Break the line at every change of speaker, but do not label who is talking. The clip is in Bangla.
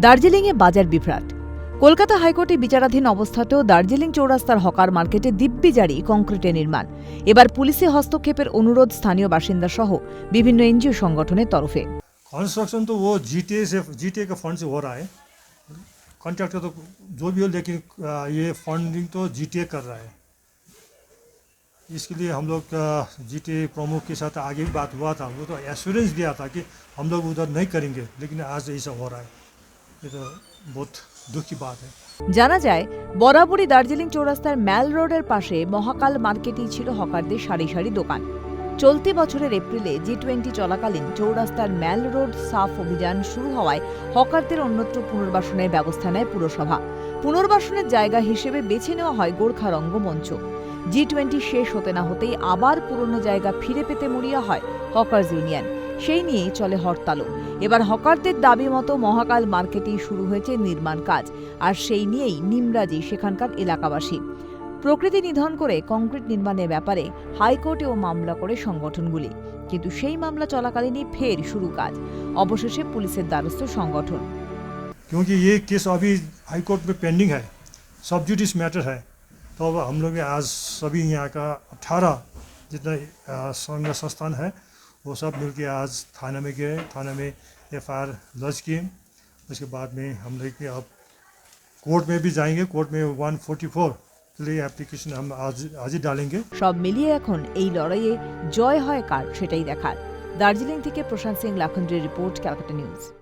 দার্জিলিংয়ে বাজার বিভ্রাট কলকাতা হাইকোর্টে বিচারাধীন অবস্থাতেও দার্জিলিং চৌরাস্তার হকার মার্কেটে দিব্যি জারি কংক্রিটে নির্মাণ এবার পুলিশি হস্তক্ষেপের অনুরোধ স্থানীয় বাসিন্দা সহ বিভিন্ন এনজিও সংগঠনের তরফে
कंस्ट्रक्शन तो वो जीटीए से जीटीए के फंड से हो रहा है कॉन्ट्रैक्टर तो जो भी हो लेकिन आ, ये फंडिंग तो जीटीए कर रहा है इसके लिए हम लोग जीटीए प्रमुख के साथ आगे भी बात हुआ था वो तो एश्योरेंस दिया था कि हम लोग उधर नहीं करेंगे लेकिन आज ऐसा हो रहा है ये तो बहुत दुख की बात है
জানা যায় বরাবরই দার্জিলিং চৌরাস্তার ম্যাল রোডের পাশে মহাকাল মার্কেটেই ছিল হকারদের সারি সারি দোকান চলতি বছরের এপ্রিলে জি টোয়েন্টি চলাকালীন চৌরাস্তার ম্যাল রোড সাফ অভিযান শুরু হওয়ায় হকারদের অন্যত্র পুনর্বাসনের ব্যবস্থা নেয় পুরসভা পুনর্বাসনের জায়গা হিসেবে বেছে নেওয়া হয় গোর্খা রঙ্গমঞ্চ জি টোয়েন্টি শেষ হতে না হতেই আবার পুরনো জায়গা ফিরে পেতে মরিয়া হয় হকার্স ইউনিয়ন সেই নিয়েই চলে হরতালও এবার হকারদের দাবি মতো মহাকাল মার্কেটেই শুরু হয়েছে নির্মাণ কাজ আর সেই নিয়েই নিমরাজি সেখানকার এলাকাবাসী প্রকৃতি নিধন করে কংক্রিট নির্মাণের ব্যাপারে হাইকোর্টেও মামলা করে সংগঠনগুলি কিন্তু সেই মামলা চলাকালীনই ফের শুরু কাজ অবশেষে পুলিশের দ্বারস্থ সংগঠন
क्योंकि ये केस अभी हाई कोर्ट में पेंडिंग है सब जुडिस मैटर है तो अब हम लोग ने आज सभी यहाँ का अठारह जितना अ, संघ संस्थान है वो सब मिलके आज थाना में गए थाना में एफ आई आर दर्ज किए उसके बाद में हम लोग के अब कोर्ट में भी जाएंगे कोर्ट में 144 के लिए एप्लीकेशन हम आज आज ही डालेंगे
সব মিলিয়ে এখন এই লড়াইয়ে জয় হয় কার সেটাই দেখার দার্জিলিং থেকে প্রশান্ত সিং লাখন্দ্রের রিপোর্ট ক্যালকাটা নিউজ